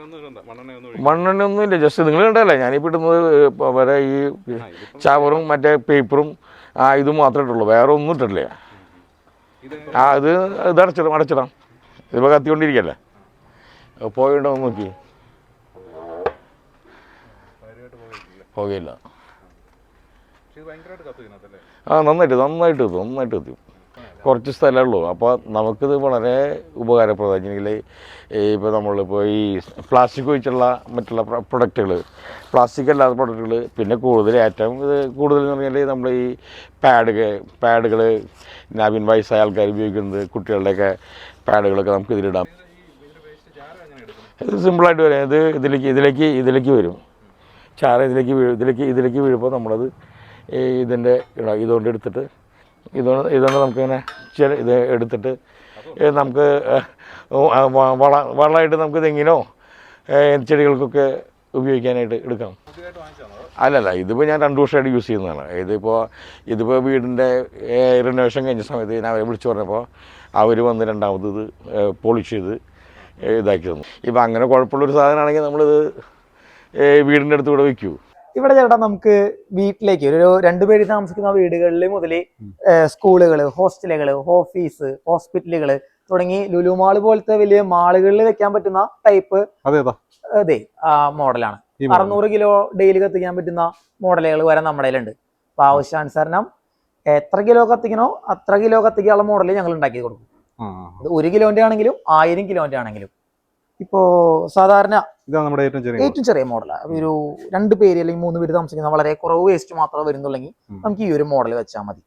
മണ്ണെണ്ണ ഒന്നും ഇല്ല മണ്ണെണ്ണ ഒന്നുമില്ല ജസ്റ്റ് നിങ്ങൾ കണ്ടല്ലേ ഞാനിപ്പോൾ ഇടുന്നത് വരെ ഈ ചവറും മറ്റേ പേപ്പറും ആ ഇതും മാത്രമേ ഇട്ടുള്ളൂ. വേറെ ഒന്നും ഇട്ടിട്ടില്ല ഇത് ആ ഇത് ഇത് അടച്ചിടാം അടച്ചിടാം. ഇതിപ്പോൾ കത്തിക്കൊണ്ടിരിക്കല്ലേ? പോയിട്ട് നോക്കി. പോകയില്ല. കത്തും ആ നന്നായിട്ട് നന്നായിട്ട് എത്തും നന്നായിട്ട് എത്തും കുറച്ച് സ്ഥലമേ ഉള്ളൂ. അപ്പോൾ നമുക്കിത് വളരെ ഉപകാരപ്രദമാണെങ്കിൽ ഇപ്പോൾ നമ്മളിപ്പോൾ ഈ പ്ലാസ്റ്റിക് ഒഴിച്ചുള്ള മറ്റുള്ള പ്രൊഡക്റ്റുകൾ പ്ലാസ്റ്റിക് അല്ലാത്ത പ്രൊഡക്റ്റുകൾ പിന്നെ കൂടുതൽ ഏറ്റവും ഇത് കൂടുതൽ എന്ന് പറഞ്ഞാൽ നമ്മൾ ഈ പാഡുകൾ പാഡുകൾ നാവിൻ വയസ്സായ ആൾക്കാർ ഉപയോഗിക്കുന്നത് കുട്ടികളുടെയൊക്കെ പാഡുകളൊക്കെ നമുക്ക് ഇതിലിടാം. ഇത് സിമ്പിളായിട്ട് വരാം ഇത് ഇതിലേക്ക് ഇതിലേക്ക് ഇതിലേക്ക് വരും. ചാര ഇതിലേക്ക് വീഴും ഇതിലേക്ക് ഇതിലേക്ക് വീഴുമ്പോൾ നമ്മളത് ഇതിന്റെ ഇതുകൊണ്ട് എടുത്തിട്ട് ഇതുകൊണ്ട് ഇതുകൊണ്ട് നമുക്കിങ്ങനെ ചില ഇത് എടുത്തിട്ട് നമുക്ക് വള വളമായിട്ട് നമുക്ക് തെങ്ങിനോ ചെടികൾക്കൊക്കെ ഉപയോഗിക്കാനായിട്ട് എടുക്കാം? അല്ലല്ല ഇതിപ്പോൾ ഞാൻ രണ്ട് വർഷമായിട്ട് യൂസ് ചെയ്യുന്നതാണ്. ഇതിപ്പോൾ ഇതിപ്പോൾ വീടിന്റെ റിനോവേഷൻ കഴിഞ്ഞ സമയത്ത് ഞാൻ അവരെ വിളിച്ചു പറഞ്ഞപ്പോൾ അവർ വന്ന് രണ്ടാമത് ഇത് പോളിഷ് ചെയ്ത് ഇതാക്കി തന്നു. ഇപ്പം അങ്ങനെ കുഴപ്പമുള്ളൊരു സാധനമാണെങ്കിൽ നമ്മളിത് വീടിന്റെ അടുത്ത് കൂടെ വയ്ക്കൂ ഇവിടെ ചേട്ടാ നമുക്ക് വീട്ടിലേക്ക് ഒരു രണ്ടുപേര് താമസിക്കുന്ന വീടുകളിൽ മുതൽ സ്കൂളുകൾ ഹോസ്റ്റലുകൾ ഓഫീസ് ഹോസ്പിറ്റലുകൾ തുടങ്ങി ലുലു മാൾ പോലത്തെ വലിയ മാളുകളിൽ വെക്കാൻ പറ്റുന്ന ടൈപ്പ് അതെ ആ മോഡലാണ്. അറുന്നൂറ് കിലോ ഡെയിലി കത്തിക്കാൻ പറ്റുന്ന മോഡലുകൾ വരെ നമ്മുടെ കയ്യിലുണ്ട്. അപ്പൊ ആവശ്യാനുസരണം എത്ര കിലോ കത്തിക്കണോ അത്ര കിലോ കത്തിക്കാനുള്ള മോഡൽ ഞങ്ങൾ ഉണ്ടാക്കി കൊടുക്കും. ഒരു കിലോന്റെ ആണെങ്കിലും ആയിരം കിലോന്റെ ആണെങ്കിലും. ഇപ്പോ സാധാരണ ഇതാണ് നമ്മുടെ ഏറ്റവും ചെറിയ ഏറ്റവും ചെറിയ മോഡലാണ് ഒരു രണ്ട് പേര് അല്ലെങ്കിൽ മൂന്ന് പേര് താമസിക്കുന്ന വളരെ കുറവ് വേസ്റ്റ് മാത്രമേ വരുന്നുള്ളെങ്കിൽ നമുക്ക് ഈ ഒരു മോഡൽ വെച്ചാൽ മതി.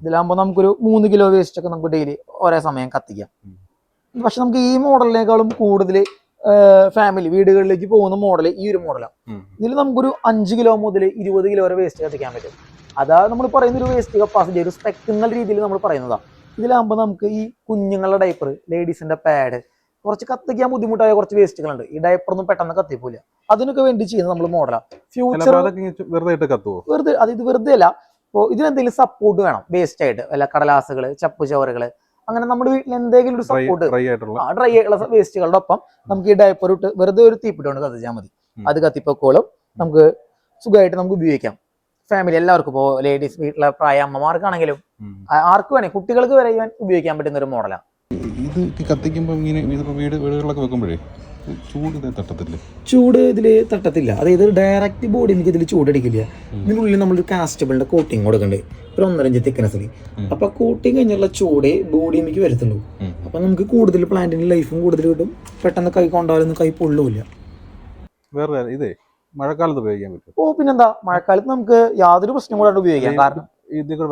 ഇതിലാകുമ്പോൾ നമുക്കൊരു മൂന്ന് കിലോ വേസ്റ്റ് ഒക്കെ നമുക്ക് ഡെയിലി ഒരേ സമയം കത്തിക്കാം. പക്ഷെ നമുക്ക് ഈ മോഡലിനേക്കാളും കൂടുതൽ ഫാമിലി വീടുകളിലേക്ക് പോകുന്ന മോഡൽ ഈ ഒരു മോഡലാണ്. ഇതിൽ നമുക്കൊരു അഞ്ച് കിലോ മുതൽ ഇരുപത് കിലോ വരെ വേസ്റ്റ് കത്തിക്കാൻ പറ്റും. അതാ നമ്മൾ പറയുന്ന ഒരു വേസ്റ്റ് കപ്പാസിറ്റി ഒരു സ്പെക്ട് രീതിയിൽ നമ്മൾ പറയുന്നതാണ് ഇതിലാകുമ്പോൾ നമുക്ക് ഈ കുഞ്ഞുങ്ങളുടെ ഡൈപ്പർ ലേഡീസിന്റെ പാഡ് കുറച്ച് കത്തിക്കാൻ ബുദ്ധിമുട്ടായ കുറച്ച് വേസ്റ്റുകളുണ്ട്. ഈ ഡയപ്പർ ഒന്നും പെട്ടെന്ന് കത്തിപ്പോല അതിനൊക്കെ വേണ്ടി ചെയ്യുന്നത് നമ്മൾ മോഡലാണ് ഫ്യൂച്ചർ വെറുതെ ഇട്ട് കത്തുവോ? വെറുതെ അത് ഇത് വെറുതെ അല്ല. ഇപ്പോൾ ഇതിനെന്തെങ്കിലും സപ്പോർട്ട് വേണം വേസ്റ്റ് ആയിട്ട്. അല്ല കടലാസുകൾ ചപ്പ് ചവറുകൾ അങ്ങനെ നമ്മുടെ വീട്ടിൽ എന്തെങ്കിലും ഒരു സപ്പോർട്ട് ഡ്രൈ ആയിട്ടുള്ള. ആ ഡ്രൈ ആയിട്ടുള്ള വേസ്റ്റുകളുടെ ഒപ്പം നമുക്ക് ഈ ഡയപ്പർ ഇട്ട് വെറുതെ ഒരു തീപ്പിട്ടുകൊണ്ട് കത്തിച്ചാൽ മതി. അത് കത്തിപ്പോക്കോളും. നമുക്ക് സുഖമായിട്ട് നമുക്ക് ഉപയോഗിക്കാം. ഫാമിലി എല്ലാവർക്കും ഇപ്പോൾ ലേഡീസ് വീട്ടിലെ പ്രായ അമ്മമാർക്കാണെങ്കിലും. ആർക്ക് വേണേ കുട്ടികൾക്ക് വരെ ഉപയോഗിക്കാൻ പറ്റുന്ന ഒരു മോഡലാണ് ഇത് കത്തിക്കുമ്പോൾ ഇങ്ങനെ ഇതിപ്പോൾ വീട് വീടുകളിലൊക്കെ വെക്കുമ്പോഴേ ചൂട് തട്ടത്തില്ലേ? ചൂട് ഇതിൽ തട്ടത്തില്ല. അതായത് ഡയറക്റ്റ് ബോഡി എനിക്ക് ഇതിൽ ചൂടടിക്കില്ല ഇതിനുള്ളിൽ നമ്മളൊരു കാസ്റ്റബിളിന്റെ കോട്ടിങ് കൊടുക്കണ്ടേ. ഒരു ഒന്നരഞ്ച് ഉം. അപ്പൊ കോട്ടിങ് കഴിഞ്ഞുള്ള ചൂടേ ബോഡി എനിക്ക് വരത്തുള്ളൂ. അപ്പൊ നമുക്ക് കൂടുതൽ പ്ലാന്റിന് ലൈഫും കൂടുതൽ കിട്ടും. പെട്ടെന്ന് കൈ കൊണ്ടാലൊന്നും കൈ പൊള്ളൂല വേറെ ഇതേ മഴക്കാലത്ത് ഉപയോഗിക്കാൻ പറ്റും ഓ പിന്നെന്താ? മഴക്കാലത്ത് നമുക്ക് യാതൊരു പ്രശ്നം കൂടാണ്ട് ഉപയോഗിക്കാം. കാരണം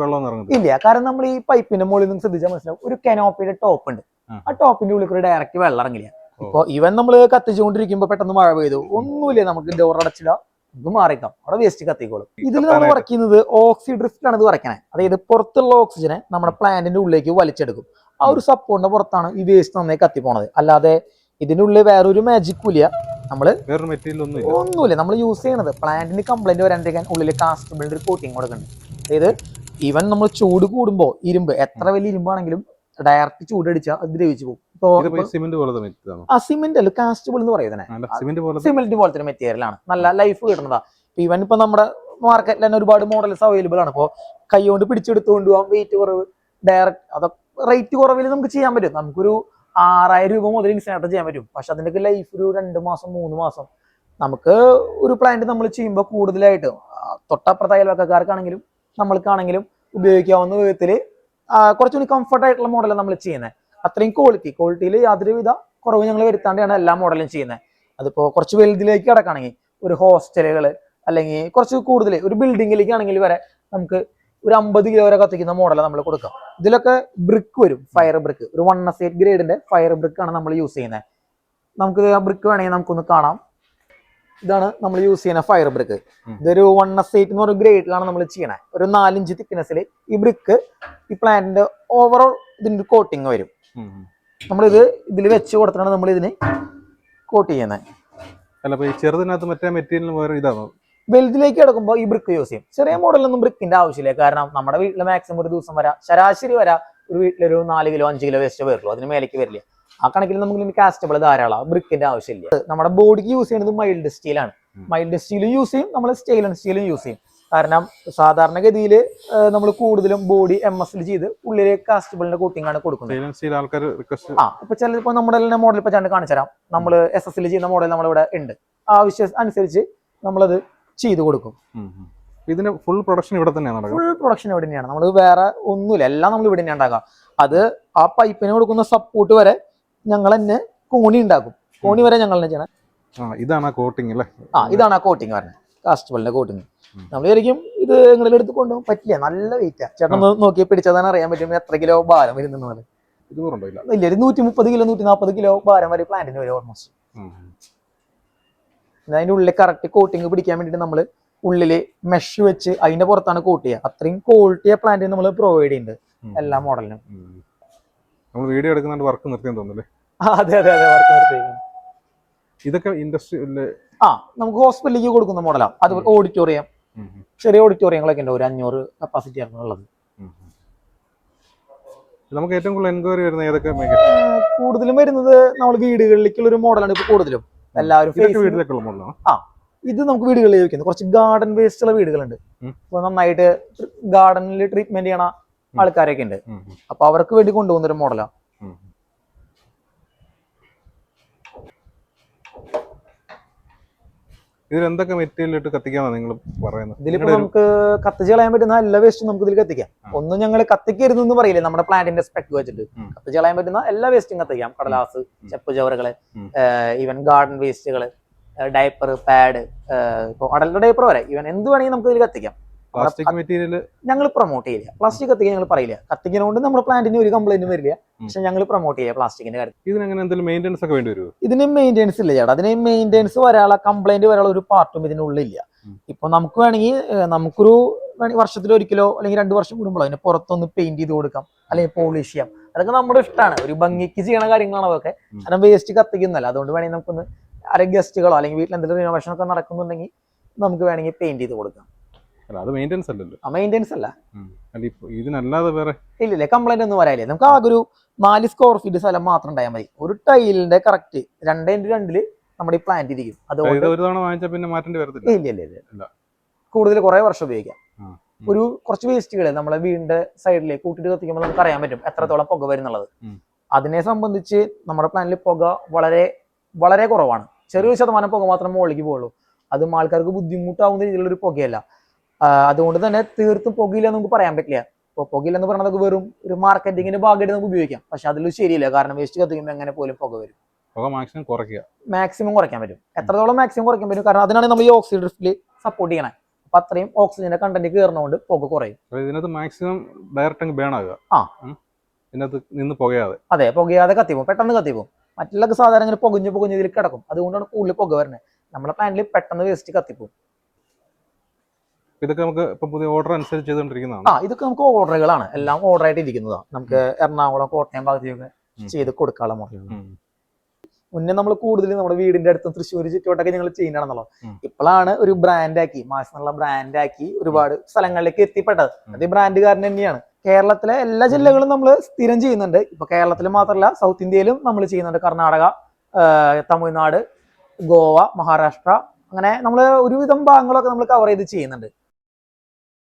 വെള്ളം ഇല്ല കാരണം നമ്മൾ ഈ പൈപ്പിന്റെ മുകളിൽ നിന്ന് ശ്രദ്ധിച്ചാൽ മനസ്സിലാവും. ഒരു കനോപ്പിയുടെ ടോപ്പ് ഉണ്ട്. ആ. ടോപ്പിന്റെ ഉള്ളിൽ കൂടി ഡയറക്റ്റ് വെള്ളം ഇറങ്ങില്ല. ഇപ്പൊ ഇവൻ നമ്മൾ കത്തിച്ചുകൊണ്ടിരിക്കുമ്പോ പെട്ടെന്ന് മഴ പെയ്തു. ഒന്നുമില്ല നമുക്ക് ഡോർ അടച്ചില്ല ഇത് മാറിക്കാം അവിടെ വേസ്റ്റ് കത്തിക്കോളും. ഇതിൽ നമ്മൾ കുറയ്ക്കുന്നത് ഓക്സി ഡ്രിഫ്റ്റ് ആണ് ഇത് കുറയ്ക്കണേ അതായത് പുറത്തുള്ള ഓക്സിജനെ നമ്മുടെ പ്ലാന്റിന്റെ ഉള്ളിലേക്ക് വലിച്ചെടുക്കും. ആ ഒരു സപ്പോർട്ടിന്റെ പുറത്താണ് ഈ വേസ്റ്റ് നന്നായി കത്തിപ്പോണത്. അല്ലാതെ ഇതിനുള്ളിൽ ഉള്ളിൽ വേറൊരു മാജിക് ഇല്ല. നമ്മൾ ഒന്നുമില്ല. നമ്മൾ യൂസ് ചെയ്യണത്. പ്ലാന്റിന് കംപ്ലൈന്റ് വരാണ്ടിരിക്കാൻ ഉള്ളിൽ കാസ്റ്റബിളിന്റെ ഒരു കോട്ടിങ് കൊടുക്കുന്നുണ്ട് അതായത് ഇവൻ നമ്മൾ ചൂട് കൂടുമ്പോ ഇരുമ്പ് എത്ര വലിയ ഇരുമ്പാണെങ്കിലും ഡയറക്റ്റ് ചൂടടിച്ചാൽ അത് ദ്രവിച്ചു പോകും. ആ സിമെന്റ് അല്ല കാസ്റ്റബിൾ എന്ന് പറയുന്നത് സിമന്റ് പോലത്തെ മെറ്റീരിയൽ ആണ്. നല്ല ലൈഫ് കിട്ടുന്നതാ. ഇവൻ ഇപ്പൊ നമ്മുടെ മാർക്കറ്റിൽ തന്നെ ഒരുപാട് മോഡൽസ് അവൈലബിൾ ആണ്. ഇപ്പോൾ കൈകൊണ്ട് പിടിച്ചെടുത്ത് കൊണ്ടുപോകാം വെയിറ്റ് കുറവ് ഡയറക്റ്റ് അതൊക്കെ റേറ്റ് കുറവിൽ നമുക്ക് ചെയ്യാൻ പറ്റും. നമുക്കൊരു ആറായിരം രൂപ മുതൽ ഇൻസ്റ്റാർട്ട് ചെയ്യാൻ പറ്റും. പക്ഷെ അതിന്റെയൊക്കെ ലൈഫ് ഒരു രണ്ട് മാസം മൂന്ന് മാസം. നമുക്ക് ഒരു പ്ലാന്റ് നമ്മൾ ചെയ്യുമ്പോൾ കൂടുതലായിട്ട് തൊട്ടപ്പുറത്തെ അയൽവക്കക്കാർക്കാണെങ്കിലും നമ്മൾക്കാണെങ്കിലും ഉപയോഗിക്കാവുന്ന വിധത്തിൽ കുറച്ചുകൂടി കംഫർട്ട് ആയിട്ടുള്ള മോഡലാണ് നമ്മൾ ചെയ്യുന്നത്. അത്രയും ക്വാളിറ്റി ക്വാളിറ്റിയിൽ യാതൊരുവിധ കുറവ് ഞങ്ങൾ വരുത്താണ്ടാണ് എല്ലാ മോഡലും ചെയ്യുന്നത്. അതിപ്പോൾ കുറച്ച് വലുതിലേക്ക് കിടക്കുകയാണെങ്കിൽ ഒരു ഹോസ്റ്റലുകൾ അല്ലെങ്കിൽ കുറച്ച് കൂടുതൽ ഒരു ബിൽഡിങ്ങിലേക്ക് ആണെങ്കിൽ വരെ നമുക്ക് ഒരു അമ്പത് കിലോ വരെ കത്തിക്കുന്ന മോഡലാണ് നമ്മൾ കൊടുക്കാം ഇതിലൊക്കെ ബ്രിക്ക് വരും ഫയർ ബ്രിക്ക് ഒരു വൺ എസ് എയ്റ്റ് ഗ്രേഡിന്റെ ഫയർ ബ്രിക്ക് ആണ് നമ്മൾ യൂസ് ചെയ്യുന്നത്. നമുക്ക് ബ്രിക്ക് വേണമെങ്കിൽ നമുക്കൊന്ന് കാണാം. ഇതാണ് നമ്മൾ യൂസ് ചെയ്യുന്ന ഫയർ ബ്രിക്ക് ഇതൊരു വൺ എസ് എയ്റ്റ് എന്ന് പറയുന്ന ഗ്രേഡിലാണ് നമ്മൾ ചെയ്യണേ. ഒരു നാലിഞ്ച് തിക്നെസ്സിൽ ഈ ബ്രിക്ക് ഈ പ്ലാന്റിന്റെ ഓവറോൾ ഇതിന്റെ കോട്ടിങ് വരും. നമ്മളിത് ഇതിൽ വെച്ച് കൊടുത്തിട്ടാണ് നമ്മൾ ഇതിന് കോട്ട് ചെയ്യുന്നത് അല്ല എടുക്കുമ്പോൾ ഈ ചെറുതിനകത്ത് മറ്റേ മെറ്റീരിയൽ വേറെ ഇതാണോ? വലുതിലേക്ക് കിടക്കുമ്പോൾ ഈ ബ്രിക്ക് യൂസ് ചെയ്യും. ചെറിയ മോഡലൊന്നും ബ്രിക്കിന്റെ ആവശ്യമില്ല. കാരണം നമ്മുടെ വീട്ടിൽ മാക്സിമം ഒരു ദിവസം വരാം ശരാശരി വരാം ഒരു വീട്ടിലൊരു നാല് കിലോ അഞ്ച് കിലോ വേസ്റ്റ് വരുള്ളൂ അതിന് മേലേക്ക് വരില്ല? ആ കണക്കിൽ നമുക്ക് കാസ്റ്റബിൾ ധാരാളം ബ്രിക്കിന്റെ ആവശ്യമില്ല. നമ്മുടെ ബോഡിക്ക് യൂസ് ചെയ്യുന്നത് മൈൽഡ് സ്റ്റീലാണ് മൈൽഡ് സ്റ്റീലും യൂസ് ചെയ്യും നമ്മൾ സ്റ്റെയിലൻ സ്റ്റീലും യൂസ് ചെയ്യും. കാരണം സാധാരണഗതിയിൽ നമ്മൾ കൂടുതലും ബോഡി എം എസ് ചെയ്ത് ഉള്ളിലെ കാസ്റ്റബിളിന്റെ കോട്ടിംഗ് ആണ് കൊടുക്കുന്നത്. ആ ഇപ്പൊ ചിലപ്പോൾ നമ്മുടെ മോഡൽ ഇപ്പൊ ഞാൻ കാണിച്ചു തരാം. നമ്മൾ എസ് എസ് ചെയ്യുന്ന മോഡൽ നമ്മളിവിടെ ഉണ്ട്. ആവശ്യം അനുസരിച്ച് നമ്മളത് ചെയ്തു കൊടുക്കും. ഇതിന്റെ ഫുൾ പ്രൊഡക്ഷൻ ഇവിടെ തന്നെയാണ് ഫുൾ പ്രൊഡക്ഷൻ ഇവിടെ തന്നെയാണ്. നമ്മൾ വേറെ ഒന്നുമില്ല. എല്ലാം നമ്മൾ ഇവിടെ തന്നെ ഉണ്ടാക്കാം അത് ആ പൈപ്പിന് കൊടുക്കുന്ന സപ്പോർട്ട് വരെ ഞങ്ങൾ തന്നെ കോണി ഉണ്ടാക്കും. കോണി വരെ ഞങ്ങൾ തന്നെ ചെയ്യണം ഇതാണ് ആ കോട്ടിങ് അല്ലേ ആ ഇതാണ് ആ കോട്ടിങ് പറഞ്ഞത് കാസ്റ്റബിളിന്റെ കോട്ടിങ് നമ്മൾ ശരിക്കും ഇത് നിങ്ങളുടെ എടുത്ത് കൊണ്ടുപോകാൻ പറ്റില്ല. നല്ല വെയിറ്റാ ചേട്ടൻ നോക്കി പിടിച്ചതാണ് അറിയാൻ പറ്റും എത്ര കിലോ ഭാരം ഇരുന്നൂറുണ്ടോ ഇല്ല? ഇല്ല ഒരു നൂറ്റി മുപ്പത് കിലോ നൂറ്റി നാൽപ്പത് കിലോ ഭാരം വരെ പ്ലാന്റിന് വരും ഓൾമോസ്റ്റ്. അതിന്റെ ഉള്ളിൽ കറക്റ്റ് കോട്ടിങ് പിടിക്കാൻ വേണ്ടിയിട്ട് നമ്മൾ ഉള്ളിൽ മെഷ് വെച്ച് അതിന്റെ പുറത്താണ് കോട്ട് ചെയ്യുക. അത്രയും ക്വാളിറ്റിയ പ്ലാന്റ് നമ്മൾ പ്രൊവൈഡ് ചെയ്യുന്നുണ്ട് എല്ലാ മോഡലിനും. നമ്മൾ വീഡിയോ എടുക്കുന്നുണ്ട് വർക്ക് നിർത്തിയെന്ന് തോന്നുന്നല്ലേ അതെ അതെ അതെ വർക്ക് ഇതൊക്കെ ഇൻഡസ്ട്രി ആ നമുക്ക് ഹോസ്പിറ്റലിലേക്ക് കൊടുക്കുന്ന മോഡലാണ് അതുപോലെ ഓഡിറ്റോറിയം ചെറിയ ഓഡിറ്റോറിയങ്ങളൊക്കെ ഉണ്ട് ഒരു അഞ്ഞൂറ് കപ്പാസിറ്റി ആണ് ഉള്ളത്. നമുക്ക് ഏറ്റവും കൂടുതൽ എൻക്വയറി വരുന്ന ഏതൊക്കെ കൂടുതലും വരുന്നത് നമ്മൾ വീടുകളിലേക്കുള്ള ഒരു മോഡലാണ് ഇപ്പൊ കൂടുതലും. എല്ലാവരും വീട്ടിലേക്കുള്ള മോഡലാണ്? ഇത് നമുക്ക് വീടുകളിൽ ചോദിക്കുന്നത് കുറച്ച് ഗാർഡൻ വേസ്റ്റ് ഉള്ള വീടുകളുണ്ട്. അപ്പൊ നന്നായിട്ട് ഗാർഡനിൽ ട്രീറ്റ്മെന്റ് ചെയ്യണ ആൾക്കാരൊക്കെ ഉണ്ട്. അപ്പൊ അവർക്ക് വേണ്ടി കൊണ്ടുപോകുന്ന ഒരു മോഡലാ ഇതിൽ എന്തൊക്കെ മെറ്റീരിയൽ ഇട്ട് കത്തിക്കാന്നാണ് നിങ്ങൾ പറയുന്നത്? ഇതിലിപ്പോ നമുക്ക് കത്തിച്ച് കളയാൻ പറ്റുന്ന എല്ലാ വേസ്റ്റും നമുക്ക് ഇതിൽ കത്തിക്കാം. ഒന്നും ഞങ്ങൾ കത്തിക്കരുത് എന്ന് പറയില്ലേ? നമ്മുടെ പ്ലാന്റിന്റെ സ്പെക്ട് വെച്ചിട്ട്. കത്തിച്ച് കളയാൻ പറ്റുന്ന എല്ലാ വേസ്റ്റും കത്തിക്കാം. കടലാസ്. ചെപ്പ് ചവറുകൾ ഈവൻ ഗാർഡൻ വേസ്റ്റുകൾ ഡയപ്പർ പാഡ് ഇപ്പൊ അടലിന്റെ ഡയപ്പർ വരെ. ഈവൻ എന്ത് വേണമെങ്കിൽ നമുക്ക് ഇതിൽ കത്തിക്കാം. പ്ലാസ്റ്റിക് മെറ്റീരിയൽ ഞങ്ങൾ പ്രൊമോട്ട് ചെയ്യില്ല. പ്ലാസ്റ്റിക് കത്തിക്കാൻ ഞങ്ങൾ പറയില്ല. കത്തിക്കുന്നതുകൊണ്ട് നമ്മുടെ പ്ലാന്റിന് ഒരു കംപ്ലൈന്റും വരില്ല. പക്ഷെ ഞങ്ങൾ പ്രൊമോട്ട് ചെയ്യില്ല പ്ലാസ്റ്റിക്കിന്റെ കാര്യം ഇതിനെങ്ങനെ എന്തെങ്കിലും മെയിന്റെനൻസ് ഒക്കെ വേണ്ടി വരുമോ ഇതിന് മെയിന്റെനൻസ് ഇല്ല ചേട്ടാ. അതിന് മെയിന്റെനൻസ് വരാനുള്ള കംപ്ലൈന്റ് വരാനുള്ള ഒരു പാർട്ടും ഇതിനുള്ളില്ല. ഇപ്പൊ നമുക്ക് വേണമെങ്കിൽ നമുക്കൊരു വേണമെങ്കിൽ വർഷത്തിൽ ഒരിക്കലോ അല്ലെങ്കിൽ രണ്ട് വർഷം കൂടുമ്പോഴോ അതിന് പുറത്തൊന്ന് പെയിന്റ് ചെയ്ത് കൊടുക്കാം. അല്ലെങ്കിൽ പോളിഷ് ചെയ്യാം. അതൊക്കെ നമ്മുടെ ഇഷ്ടമാണ് ഒരു ഭംഗിക്ക് ചെയ്യണ കാര്യങ്ങളാണ് അതൊക്കെ. കാരണം വേസ്റ്റ് കത്തിക്കുന്നല്ല അതുകൊണ്ട് വേണമെങ്കിൽ നമുക്കൊന്ന് അര ഗസ്റ്റുകളോ അല്ലെങ്കിൽ വീട്ടിൽ എന്തെങ്കിലും റിനോവേഷൻ ഒക്കെ നടക്കുന്നുണ്ടെങ്കിൽ നമുക്ക് വേണമെങ്കിൽ പെയിന്റ് ചെയ്ത് കൊടുക്കാം. അല്ല അത് മെയിന്റെനൻസ് അല്ലല്ലോ. മെയിന്റെനൻസ് അല്ല. അല്ല ഇതിനല്ലാതെ വേറെ? ഇല്ലില്ല കംപ്ലൈന്റ് ഒന്നും വരാനില്ല. നമുക്ക് ആകെ ഒരു നാല് സ്ക്വയർ ഫീറ്റ് സ്ഥലം മാത്രം ഉണ്ടായാൽ മതി. ഒരു ടൈലിന്റെ കറക്റ്റ് രണ്ടേ ഇന്റു രണ്ടിൽ നമ്മുടെ ഈ പ്ലാന്റ് ഇരിക്കും. അതുകൊണ്ട് ഒരു തവണ വാങ്ങിച്ചാൽ പിന്നെ മാറ്റേണ്ടി വരത്തില്ല? ഇല്ല ഇല്ല ഇല്ല. ഇല്ല. കൂടുതൽ കുറെ വർഷം ഉപയോഗിക്കാം. ഒരു കുറച്ച് വേസ്റ്റുകൾ നമ്മളെ വീടിന്റെ സൈഡിലേക്ക് കൂട്ടിട്ട് കത്തിക്കുമ്പോൾ നമുക്ക് അറിയാൻ പറ്റും എത്രത്തോളം പുക വരുന്നുള്ളത് അതിനെ സംബന്ധിച്ച് നമ്മുടെ പ്ലാനിൽ പുക വളരെ വളരെ കുറവാണ്. ചെറിയൊരു ശതമാനം പുക മാത്രം മുകളിലേക്ക് പോകുള്ളൂ അതും ആൾക്കാർക്ക് ബുദ്ധിമുട്ടാവുന്ന രീതിയിലുള്ള ഒരു പുകയല്ല. അതുകൊണ്ട് തന്നെ തീർത്തും പുകയില്ല നമുക്ക് പറയാൻ പറ്റില്ല. ഇപ്പോൾ പുകയില്ല എന്ന് പറയുന്നത് വെറും ഒരു മാർക്കറ്റിങ്ങിന്റെ ഭാഗമായിട്ട് നമുക്ക് ഉപയോഗിക്കാം. പക്ഷെ അതിൽ ശരിയില്ല. കാരണം വേസ്റ്റ് കത്തിക്കുമ്പോൾ എങ്ങനെ പോലും പുക വരും. പുക മാക്സിമം കുറയ്ക്കുക. മാക്സിമം കുറയ്ക്കാൻ പറ്റും. എത്രത്തോളം മാക്സിമം കുറയ്ക്കാൻ പറ്റും? കാരണം അതിനാണ് നമ്മൾ ഈ ഓക്സിജൻ ഡ്രിഫ്റ്റിൽ സപ്പോർട്ട് ചെയ്യണേ. അപ്പൊ അത്രയും ഓക്സിജന്റെ കണ്ടന്റ് കയറുന്നതുകൊണ്ട് പുക കുറയും. ഇതിനകത്ത് മാക്സിമം ഡയറക്റ്റ് അങ്ങ് ബേൺ ആകുക. ആ. ഇതിനകത്ത് നിന്ന് പുകയാതെ. അതെ പുകയാതെ കത്തിപ്പോ പെട്ടെന്ന് കത്തിപ്പോ മറ്റുള്ളൊക്കെ സാധാരണ ഇങ്ങനെ പുകഞ്ഞ് പുകഞ്ഞ് ഇതിൽ കിടക്കും. അതുകൊണ്ടാണ് കൂടുതൽ പുക വരുന്നത് നമ്മുടെ പ്ലാന്റിൽ പെട്ടെന്ന് വേസ്റ്റ് കത്തിപ്പോവും ഇതൊക്കെ നമുക്ക് ഇപ്പൊ പുതിയ ഓർഡർ അനുസരിച്ച് ചെയ്തുകൊണ്ടിരിക്കുന്നതാണ്. ആ ഇതൊക്കെ നമുക്ക് ഓർഡറുകളാണ് എല്ലാം ഓർഡർ ആയിട്ട് ഇരിക്കുന്നതാണ്. നമുക്ക് എറണാകുളം കോട്ടയം ഭാഗത്തേക്കൊക്കെ ഉം. ചെയ്ത് കൊടുക്കാനുള്ള മോഡലുകൾ. മുന്നേ നമ്മൾ കൂടുതൽ നമ്മുടെ വീടിന്റെ അടുത്തും തൃശ്ശൂർ ചുറ്റുവട്ടൊക്കെ ഞങ്ങൾ ചെയ്യുന്നതാണല്ലോ. ഉം. ഇപ്പോഴാണ് ഒരു ബ്രാൻഡാക്കി മാസ് എന്നുള്ള ബ്രാൻഡാക്കി ഒരുപാട് സ്ഥലങ്ങളിലേക്ക് എത്തിപ്പെട്ടത്. അത് ഈ ബ്രാൻഡുകാരൻ തന്നെയാണ്. കേരളത്തിലെ എല്ലാ ജില്ലകളും നമ്മൾ സ്ഥിരം ചെയ്യുന്നുണ്ട്. ഇപ്പൊ കേരളത്തിൽ മാത്രമല്ല സൗത്ത് ഇന്ത്യയിലും നമ്മൾ ചെയ്യുന്നുണ്ട്. കർണാടക തമിഴ്നാട് ഗോവ മഹാരാഷ്ട്ര അങ്ങനെ നമ്മൾ ഒരുവിധം ഭാഗങ്ങളൊക്കെ നമ്മൾ കവർ ചെയ്ത് ചെയ്യുന്നുണ്ട്.